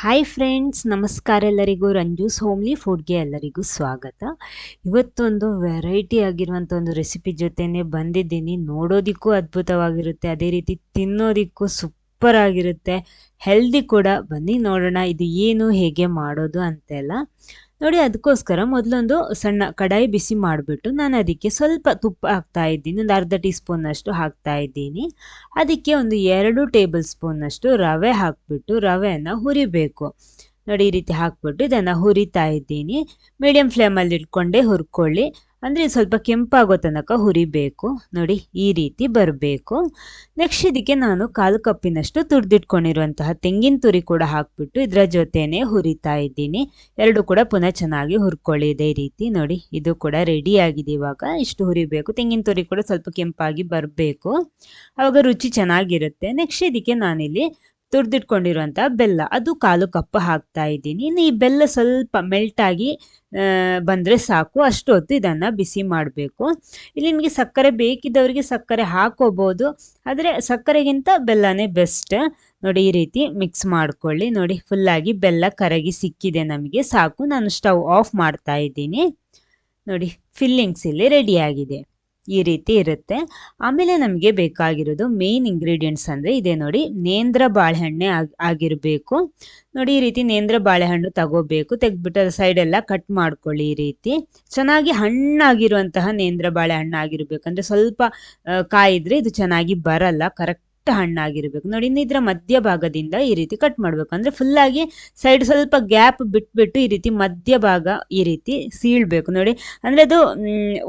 Hi friends ನಮಸ್ಕಾರ ಎಲ್ಲರಿಗೂ. ರಂಜೂಸ್ homely ಫುಡ್ಗೆ ಎಲ್ಲರಿಗೂ ಸ್ವಾಗತ. ಇವತ್ತೊಂದು ವೆರೈಟಿ ಆಗಿರುವಂಥ ಒಂದು ರೆಸಿಪಿ ಜೊತೆನೆ ಬಂದಿದ್ದೀನಿ. ನೋಡೋದಕ್ಕೂ ಅದ್ಭುತವಾಗಿರುತ್ತೆ, ಅದೇ ರೀತಿ ತಿನ್ನೋದಕ್ಕೂ ಸೂಪರ್ ಆಗಿರುತ್ತೆ. ಹೆಲ್ದಿ ಕೂಡ. ಬನ್ನಿ ನೋಡೋಣ, ಇದು ಏನು, ಹೇಗೆ ಮಾಡೋದು ಅಂತೆಲ್ಲ. ನೋಡಿ, ಅದಕ್ಕೋಸ್ಕರ ಮೊದಲೊಂದು ಸಣ್ಣ ಕಡಾಯಿ ಬಿಸಿ ಮಾಡಿಬಿಟ್ಟು ನಾನು ಅದಕ್ಕೆ ಸ್ವಲ್ಪ ತುಪ್ಪ ಹಾಕ್ತಾ ಇದ್ದೀನಿ. ಒಂದು ಅರ್ಧ ಟೀ ಸ್ಪೂನಷ್ಟು ಹಾಕ್ತಾ ಇದ್ದೀನಿ. ಅದಕ್ಕೆ ಒಂದು ಎರಡು ಟೇಬಲ್ ಸ್ಪೂನಷ್ಟು ರವೆ ಹಾಕ್ಬಿಟ್ಟು ರವೆಯನ್ನು ಹುರಿಬೇಕು. ನೋಡಿ, ಈ ರೀತಿ ಹಾಕ್ಬಿಟ್ಟು ಇದನ್ನು ಹುರಿತಾ ಇದ್ದೀನಿ. ಮೀಡಿಯಂ ಫ್ಲೇಮಲ್ಲಿ ಇಟ್ಕೊಂಡೇ ಹುರ್ಕೊಳ್ಳಿ. ಅಂದರೆ ಸ್ವಲ್ಪ ಕೆಂಪಾಗೋ ತನಕ ಹುರಿಬೇಕು. ನೋಡಿ, ಈ ರೀತಿ ಬರಬೇಕು. ನೆಕ್ಸ್ಟ್ ಇದಕ್ಕೆ ನಾನು ಕಾಲು ಕಪ್ಪಿನಷ್ಟು ತುರಿದಿಟ್ಕೊಂಡಿರುವಂತಹ ತೆಂಗಿನ ತುರಿ ಕೂಡ ಹಾಕ್ಬಿಟ್ಟು ಇದರ ಜೊತೆನೆ ಹುರಿತಾ ಇದ್ದೀನಿ. ಎರಡು ಕೂಡ ಪುನಃ ಚೆನ್ನಾಗಿ ಹುರ್ಕೊಳ್ಳಿ ಇದೇ ರೀತಿ. ನೋಡಿ, ಇದು ಕೂಡ ರೆಡಿ ಆಗಿದೆ ಇವಾಗ. ಇಷ್ಟು ಹುರಿಬೇಕು. ತೆಂಗಿನ ತುರಿ ಕೂಡ ಸ್ವಲ್ಪ ಕೆಂಪಾಗಿ ಬರಬೇಕು. ಆವಾಗ ರುಚಿ ಚೆನ್ನಾಗಿರುತ್ತೆ. ನೆಕ್ಸ್ಟ್ ಇದಕ್ಕೆ ನಾನಿಲ್ಲಿ ತುರಿದಿಟ್ಕೊಂಡಿರುವಂಥ ಬೆಲ್ಲ. ಅದು ಕಾಲು ಕಪ್ ಹಾಕ್ತಾ ಇದ್ದೀನಿ. ಇನ್ನು ಈ ಬೆಲ್ಲ ಸ್ವಲ್ಪ ಮೆಲ್ಟಾಗಿ ಬಂದರೆ ಸಾಕು. ಅಷ್ಟು ಹೊತ್ತು ಇದನ್ನು ಬಿಸಿ ಮಾಡಬೇಕು. ಇಲ್ಲಿ ನಿಮಗೆ ಸಕ್ಕರೆ ಬೇಕಿದ್ದವರಿಗೆ ಸಕ್ಕರೆ ಹಾಕೋಬೋದು. ಆದರೆ ಸಕ್ಕರೆಗಿಂತ ಬೆಲ್ಲನೇ ಬೆಸ್ಟ್ ನೋಡಿ ಈ ರೀತಿ ಮಿಕ್ಸ್ ಮಾಡ್ಕೊಳ್ಳಿ. ನೋಡಿ ಫುಲ್ಲಾಗಿ ಬೆಲ್ಲ ಕರಗಿ ಸಿಕ್ಕಿದೆ ನಮಗೆ. ಸಾಕು. ನಾನು ಸ್ಟವ್ ಆಫ್ ಮಾಡ್ತಾ ಇದ್ದೀನಿ. ನೋಡಿ ಫಿಲ್ಲಿಂಗ್ಸ್ ಇಲ್ಲಿ ರೆಡಿಯಾಗಿದೆ ಈ ರೀತಿ ಇರುತ್ತೆ. ಆಮೇಲೆ ನಮಗೆ ಬೇಕಾಗಿರೋದು ಮೇನ್ ಇಂಗ್ರೀಡಿಯೆಂಟ್ಸ್ ಅಂದರೆ ಇದೆ ನೋಡಿ, ನೇಂದ್ರ ಬಾಳೆಹಣ್ಣೆ ಆಗಿ, ಆಗಿರಬೇಕು. ನೋಡಿ, ಈ ರೀತಿ ನೇಂದ್ರ ಬಾಳೆಹಣ್ಣು ತಗೋಬೇಕು. ತೆಗೆದ್ಬಿಟ್ಟು ಸೈಡೆಲ್ಲ ಕಟ್ ಮಾಡ್ಕೊಳ್ಳಿ ಈ ರೀತಿ. ಚೆನ್ನಾಗಿ ಹಣ್ಣಾಗಿರುವಂತಹ ನೇಂದ್ರ ಬಾಳೆಹಣ್ಣು ಆಗಿರಬೇಕು ಸ್ವಲ್ಪ ಕಾಯಿದ್ರೆ ಇದು ಚೆನ್ನಾಗಿ ಬರಲ್ಲ ಕರೆಕ್ಟ್ ಹಣ್ಣಾಗಿರ್ಬೇಕು. ನೋಡಿ, ಇನ್ನು ಮಧ್ಯ ಭಾಗದಿಂದ ಈ ರೀತಿ ಕಟ್ ಮಾಡಬೇಕು. ಅಂದರೆ ಫುಲ್ಲಾಗಿ ಸೈಡ್ ಸ್ವಲ್ಪ ಗ್ಯಾಪ್ ಬಿಟ್ಬಿಟ್ಟು ಈ ರೀತಿ ಮಧ್ಯಭಾಗ ಈ ರೀತಿ ಸೀಳ್ಬೇಕು. ನೋಡಿ, ಅಂದ್ರೆ ಅದು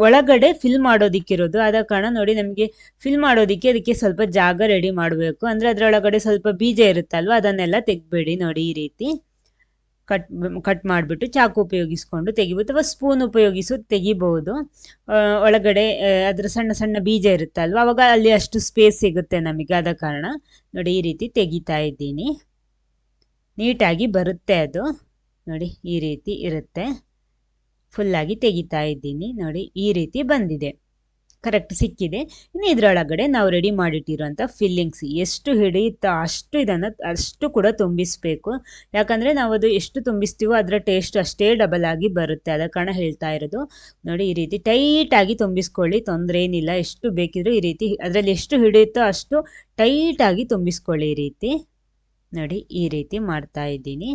ಒಳಗಡೆ ಫಿಲ್ ಮಾಡೋದಿಕ್ಕಿರೋದು. ಆದ ಕಾರಣ ನೋಡಿ, ನಮಗೆ ಫಿಲ್ ಮಾಡೋದಿಕ್ಕೆ ಅದಕ್ಕೆ ಸ್ವಲ್ಪ ಜಾಗ ರೆಡಿ ಮಾಡಬೇಕು. ಅಂದ್ರೆ ಅದ್ರೊಳಗಡೆ ಸ್ವಲ್ಪ ಬೀಜ ಇರುತ್ತಲ್ವ, ಅದನ್ನೆಲ್ಲ ತೆಗ್ಬೇಡಿ ನೋಡಿ ಈ ರೀತಿ. ಕಟ್ ಕಟ್ ಮಾಡಿಬಿಟ್ಟು ಚಾಕು ಉಪಯೋಗಿಸ್ಕೊಂಡು ತೆಗಿಬೋದು ಅಥವಾ ಸ್ಪೂನ್ ಉಪಯೋಗಿಸು ತೆಗಿಬಹುದು ಒಳಗಡೆ ಅದರ ಸಣ್ಣ ಸಣ್ಣ ಬೀಜ ಇರುತ್ತಲ್ವ, ಅವಾಗ ಅಲ್ಲಿ ಅಷ್ಟು ಸ್ಪೇಸ್ ಸಿಗುತ್ತೆ ನಮಗೆ, ಆದ ಕಾರಣ ನೋಡಿ ಈ ರೀತಿ ತೆಗಿತಾ ಇದ್ದೀನಿ. ನೀಟಾಗಿ ಬರುತ್ತೆ ಅದು. ನೋಡಿ ಈ ರೀತಿ ಇರುತ್ತೆ. ಫುಲ್ಲಾಗಿ ತೆಗಿತಾ ಇದ್ದೀನಿ. ನೋಡಿ ಈ ರೀತಿ ಬಂದಿದೆ. ಕರೆಕ್ಟ್ ಸಿಕ್ಕಿದೆ. ಇನ್ನು ಇದರೊಳಗಡೆ ನಾವು ರೆಡಿ ಮಾಡಿಟ್ಟಿರುವಂಥ ಫಿಲ್ಲಿಂಗ್ಸ್ ಎಷ್ಟು ಹಿಡಿಯುತ್ತೋ ಅಷ್ಟು ಇದನ್ನು ಅಷ್ಟು ಕೂಡ ತುಂಬಿಸಬೇಕು. ಯಾಕಂದರೆ ನಾವು ಅದು ಎಷ್ಟು ತುಂಬಿಸ್ತೀವೋ ಅದರ ಟೇಸ್ಟ್ ಅಷ್ಟೇ ಡಬಲ್ ಆಗಿ ಬರುತ್ತೆ. ಅದ ಕಾರಣ ಹೇಳ್ತಾ ಇರೋದು. ನೋಡಿ ಈ ರೀತಿ ಟೈಟಾಗಿ ತುಂಬಿಸ್ಕೊಳ್ಳಿ. ತೊಂದರೆ ಏನಿಲ್ಲ. ಎಷ್ಟು ಬೇಕಿದ್ರೂ ಈ ರೀತಿ ಅದರಲ್ಲಿ ಎಷ್ಟು ಹಿಡಿಯುತ್ತೋ ಅಷ್ಟು ಟೈಟಾಗಿ ತುಂಬಿಸ್ಕೊಳ್ಳಿ ಈ ರೀತಿ. ನೋಡಿ ಈ ರೀತಿ ಮಾಡ್ತಾ ಇದ್ದೀನಿ.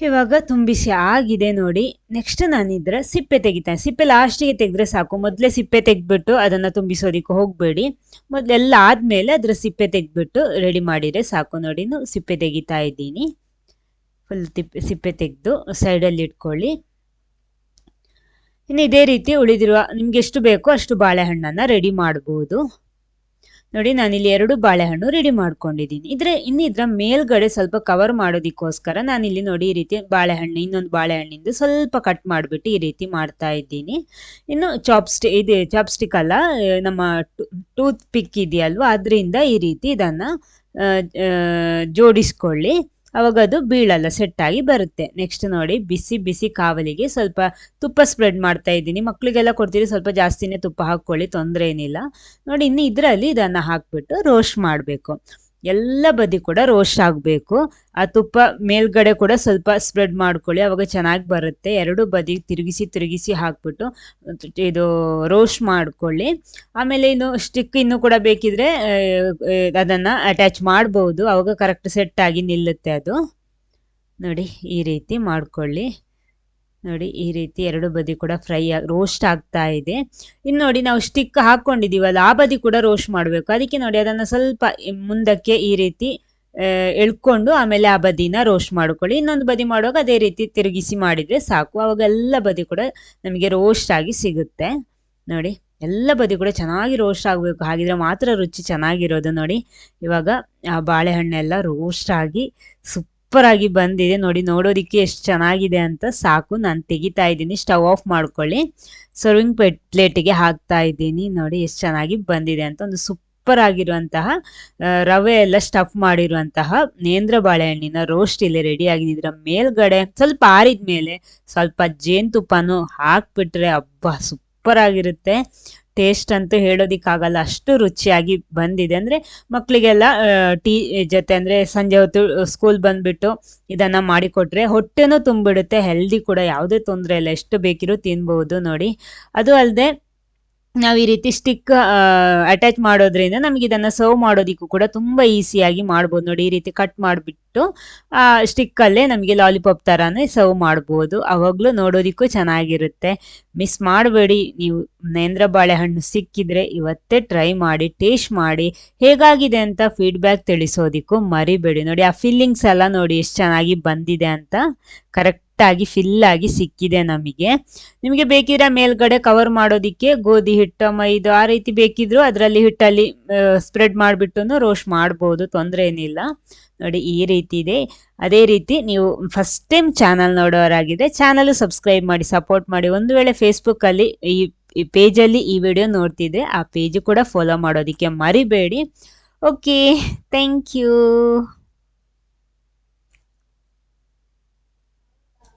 ಇವಾಗ ತುಂಬಿಸಿ ಆಗಿದೆ ನೋಡಿ. ನೆಕ್ಸ್ಟ್ ನಾನಿದ್ರೆ ಸಿಪ್ಪೆ ತೆಗಿತೇನೆ ಸಿಪ್ಪೆ ಲಾಸ್ಟಿಗೆ ತೆಗೆದ್ರೆ ಸಾಕು. ಮೊದಲೇ ಸಿಪ್ಪೆ ತೆಗೆದ್ಬಿಟ್ಟು ಅದನ್ನು ತುಂಬಿಸೋದಕ್ಕೆ ಹೋಗಬೇಡಿ. ಮೊದಲೆಲ್ಲ ಆದಮೇಲೆ ಅದರ ಸಿಪ್ಪೆ ತೆಗೆದ್ಬಿಟ್ಟು ರೆಡಿ ಮಾಡಿದರೆ ಸಾಕು ನೋಡಿ. ಸಿಪ್ಪೆ ತೆಗಿತಾ ಇದ್ದೀನಿ. ಫುಲ್ ತಿಪ್ಪೆ ಸಿಪ್ಪೆ ತೆಗೆದು ಸೈಡಲ್ಲಿ ಇಟ್ಕೊಳ್ಳಿ. ಇನ್ನು ಇದೇ ರೀತಿ ಉಳಿದಿರುವ ನಿಮ್ಗೆ ಎಷ್ಟು ಬೇಕೋ ಅಷ್ಟು ಬಾಳೆಹಣ್ಣನ್ನು ರೆಡಿ ಮಾಡ್ಬೋದು. ನೋಡಿ, ನಾನಿಲ್ಲಿ ಎರಡು ಬಾಳೆಹಣ್ಣು ರೆಡಿ ಮಾಡ್ಕೊಂಡಿದ್ದೀನಿ. ಇದ್ರೆ ಇನ್ನು ಮೇಲ್ಗಡೆ ಸ್ವಲ್ಪ ಕವರ್ ಮಾಡೋದಕ್ಕೋಸ್ಕರ ನಾನಿಲ್ಲಿ ನೋಡಿ ಈ ರೀತಿ ಬಾಳೆಹಣ್ಣು, ಇನ್ನೊಂದು ಬಾಳೆಹಣ್ಣಿಂದ ಸ್ವಲ್ಪ ಕಟ್ ಮಾಡಿಬಿಟ್ಟು ಈ ರೀತಿ ಮಾಡ್ತಾ ಇದ್ದೀನಿ. ಇನ್ನು ಚಾಪ್ಸ್ಟಿ ಇದು ಚಾಪ್ಸ್ಟಿಕ್ ಅಲ್ಲ ನಮ್ಮ ಟೂತ್ ಪಿಕ್ ಇದೆಯಲ್ವ, ಅದರಿಂದ ಈ ರೀತಿ ಇದನ್ನು ಜೋಡಿಸ್ಕೊಳ್ಳಿ. ಅವಾಗ ಅದು ಬೀಳಲ್ಲ ಸೆಟ್ ಆಗಿ ಬರುತ್ತೆ. ನೆಕ್ಸ್ಟ್ ನೋಡಿ, ಬಿಸಿ ಬಿಸಿ ಕಾವಲಿಗೆ ಸ್ವಲ್ಪ ತುಪ್ಪ ಸ್ಪ್ರೆಡ್ ಮಾಡ್ತಾ ಇದ್ದೀನಿ. ಮಕ್ಕಳಿಗೆಲ್ಲ ಕೊಡ್ತೀರಿ ಸ್ವಲ್ಪ ಜಾಸ್ತಿನೇ ತುಪ್ಪ ಹಾಕ್ಕೊಳ್ಳಿ ತೊಂದರೆ ಏನಿಲ್ಲ ನೋಡಿ, ಇನ್ನು ಇದರಲ್ಲಿ ಇದನ್ನು ಹಾಕ್ಬಿಟ್ಟು ರೋಸ್ಟ್ ಮಾಡಬೇಕು. ಎಲ್ಲ ಬದಿ ಕೂಡ ರೋಸ್ಟ್ ಆಗಬೇಕು. ಆ ತುಪ್ಪ ಮೇಲ್ಗಡೆ ಕೂಡ ಸ್ವಲ್ಪ ಸ್ಪ್ರೆಡ್ ಮಾಡ್ಕೊಳ್ಳಿ. ಅವಾಗ ಚೆನ್ನಾಗಿ ಬರುತ್ತೆ. ಎರಡು ಬದಿ ತಿರುಗಿಸಿ ತಿರುಗಿಸಿ ಹಾಕ್ಬಿಟ್ಟು ಇದು ರೋಸ್ಟ್ ಮಾಡ್ಕೊಳ್ಳಿ. ಆಮೇಲೆ ಇನ್ನು ಸ್ಟಿಕ್ ಇನ್ನು ಕೂಡ ಬೇಕಿದ್ರೆ ಅದನ್ನು ಅಟ್ಯಾಚ್ ಮಾಡ್ಬೋದು. ಅವಾಗ ಕರೆಕ್ಟ್ ಸೆಟ್ ಆಗಿ ನಿಲ್ಲುತ್ತೆ ಅದು. ನೋಡಿ ಈ ರೀತಿ ಮಾಡ್ಕೊಳ್ಳಿ. ನೋಡಿ, ಈ ರೀತಿ ಎರಡು ಬದಿ ಕೂಡ ಫ್ರೈ ರೋಸ್ಟ್ ಆಗ್ತಾ ಇದೆ. ಇನ್ನು ನೋಡಿ, ನಾವು ಸ್ಟಿಕ್ ಹಾಕ್ಕೊಂಡಿದ್ದೀವಲ್ಲ ಆ ಬದಿ ಕೂಡ ರೋಸ್ಟ್ ಮಾಡಬೇಕು. ಅದಕ್ಕೆ ನೋಡಿ, ಅದನ್ನು ಸ್ವಲ್ಪ ಮುಂದಕ್ಕೆ ಈ ರೀತಿ ಎಳ್ಕೊಂಡು ಆಮೇಲೆ ಆ ಬದಿನ ರೋಸ್ಟ್ ಮಾಡ್ಕೊಳ್ಳಿ. ಇನ್ನೊಂದು ಬದಿ ಮಾಡುವಾಗ ಅದೇ ರೀತಿ ತಿರುಗಿಸಿ ಮಾಡಿದರೆ ಸಾಕು. ಅವಾಗ ಎಲ್ಲ ಬದಿ ಕೂಡ ನಮಗೆ ರೋಸ್ಟ್ ಆಗಿ ಸಿಗುತ್ತೆ. ನೋಡಿ, ಎಲ್ಲ ಬದಿ ಕೂಡ ಚೆನ್ನಾಗಿ ರೋಸ್ಟ್ ಆಗಬೇಕು. ಹಾಗಿದ್ರೆ ಮಾತ್ರ ರುಚಿ ಚೆನ್ನಾಗಿರೋದು. ನೋಡಿ, ಇವಾಗ ಆ ಬಾಳೆಹಣ್ಣೆಲ್ಲ ರೋಸ್ಟ್ ಆಗಿ ಸುಪ್ ಸೂಪರ್ ಆಗಿ ಬಂದಿದೆ ನೋಡಿ, ನೋಡೋದಿಕ್ಕೆ ಎಷ್ಟು ಚೆನ್ನಾಗಿದೆ ಅಂತ ಸಾಕು. ನಾನು ತೆಗಿತಾ ಇದ್ದೀನಿ, ಸ್ಟವ್ ಆಫ್ ಮಾಡ್ಕೊಳ್ಳಿ. ಸರ್ವಿಂಗ್ ಪ್ಲೇಟ್, ಪ್ಲೇಟಿಗೆ ಹಾಕ್ತಾ ಇದ್ದೀನಿ ನೋಡಿ, ಎಷ್ಟು ಚೆನ್ನಾಗಿ ಬಂದಿದೆ ಅಂತ. ಒಂದು ಸೂಪರ್ ಆಗಿರುವಂತಹ ರವೆ ಎಲ್ಲ ಸ್ಟಫ್ ಮಾಡಿರುವಂತಹ ನೇಂದ್ರ ಬಾಳೆಹಣ್ಣಿನ ರೋಸ್ಟ್ ಇಲ್ಲಿ ರೆಡಿ ಆಗಿದೆ. ಇದರ ಮೇಲ್ಗಡೆ ಸ್ವಲ್ಪ ಆರಿದ ಮೇಲೆ ಸ್ವಲ್ಪ ಜೇನುತುಪ್ಪನೂ ಹಾಕ್ಬಿಟ್ರೆ ಹಬ್ಬ ಸೂಪರ್ ಆಗಿರುತ್ತೆ ಟೇಸ್ಟ್ ಅಂತೂ ಹೇಳೋದಿಕ್ಕಾಗಲ್ಲ. ಅಷ್ಟು ರುಚಿಯಾಗಿ ಬಂದಿದೆ. ಅಂದರೆ ಮಕ್ಕಳಿಗೆಲ್ಲ ಟೀ ಜೊತೆ ಅಂದರೆ ಸಂಜೆ ಹೊತ್ತು ಸ್ಕೂಲ್ ಬಂದುಬಿಟ್ಟು ಇದನ್ನು ಮಾಡಿಕೊಟ್ರೆ ಹೊಟ್ಟೆನೂ ತುಂಬಿಡುತ್ತೆ. ಹೆಲ್ದಿ ಕೂಡ ಯಾವುದೇ ತೊಂದರೆ ಇಲ್ಲ. ಎಷ್ಟು ಬೇಕಿರೋ ತಿನ್ಬೋದು ನೋಡಿ. ಅದು ಅಲ್ಲದೆ ನಾವು ಈ ರೀತಿ ಸ್ಟಿಕ್ ಅಟ್ಯಾಚ್ ಮಾಡೋದ್ರಿಂದ ನಮಗೆ ಇದನ್ನು ಸರ್ವ್ ಮಾಡೋದಕ್ಕೂ ಕೂಡ ತುಂಬ ಈಸಿಯಾಗಿ ಮಾಡ್ಬೋದು. ನೋಡಿ, ಈ ರೀತಿ ಕಟ್ ಮಾಡಿಬಿಟ್ಟು ಸ್ಟಿಕ್ಕಲ್ಲೇ ನಮಗೆ ಲಾಲಿಪಾಪ್ ಥರನೇ ಸರ್ವ್ ಮಾಡ್ಬೋದು. ಅವಾಗಲೂ ನೋಡೋದಿಕ್ಕೂ ಚೆನ್ನಾಗಿರುತ್ತೆ. ಮಿಸ್ ಮಾಡಬೇಡಿ. ನೀವು ನೇಂದ್ರ ಬಾಳೆಹಣ್ಣು ಸಿಕ್ಕಿದ್ರೆ ಇವತ್ತೇ ಟ್ರೈ ಮಾಡಿ ಟೇಸ್ಟ್ ಮಾಡಿ, ಹೇಗಾಗಿದೆ ಅಂತ ಫೀಡ್ಬ್ಯಾಕ್ ತಿಳಿಸೋದಿಕ್ಕೂ ಮರಿಬೇಡಿ. ನೋಡಿ, ಆ ಫಿಲ್ಲಿಂಗ್ಸ್ ಎಲ್ಲ ನೋಡಿ ಎಷ್ಟು ಚೆನ್ನಾಗಿ ಬಂದಿದೆ ಅಂತ ಕರೆಕ್ಟ್ ಆಗಿ ಫಿಲ್ ಆಗಿ ಸಿಕ್ಕಿದೆ ನಮಗೆ. ನಿಮಗೆ ಬೇಕಿದ್ರೆ ಮೇಲ್ಗಡೆ ಕವರ್ ಮಾಡೋದಿಕ್ಕೆ ಗೋಧಿ ಹಿಟ್ಟು, ಮೈದು ಆ ರೀತಿ ಬೇಕಿದ್ರು ಅದರಲ್ಲಿ ಹಿಟ್ಟಲ್ಲಿ ಸ್ಪ್ರೆಡ್ ಮಾಡಿಬಿಟ್ಟು ರೋಸ್ಟ್ ಮಾಡ್ಬೋದು ತೊಂದರೆ ಏನಿಲ್ಲ ನೋಡಿ, ಈ ರೀತಿ ಇದೆ. ಅದೇ ರೀತಿ ನೀವು ಫಸ್ಟ್ ಟೈಮ್ ಚಾನಲ್ ನೋಡೋರಾಗಿದೆ ಚಾನಲ್ ಸಬ್ಸ್ಕ್ರೈಬ್ ಮಾಡಿ ಸಪೋರ್ಟ್ ಮಾಡಿ. ಒಂದು ವೇಳೆ ಫೇಸ್ಬುಕ್ಕಲ್ಲಿ ಈ ಈ ಪೇಜಲ್ಲಿ ಈ ವಿಡಿಯೋ ನೋಡ್ತಿದ್ದೆ ಆ ಪೇಜ್ ಕೂಡ ಫಾಲೋ ಮಾಡೋದಕ್ಕೆ ಮರಿಬೇಡಿ. Okay thank you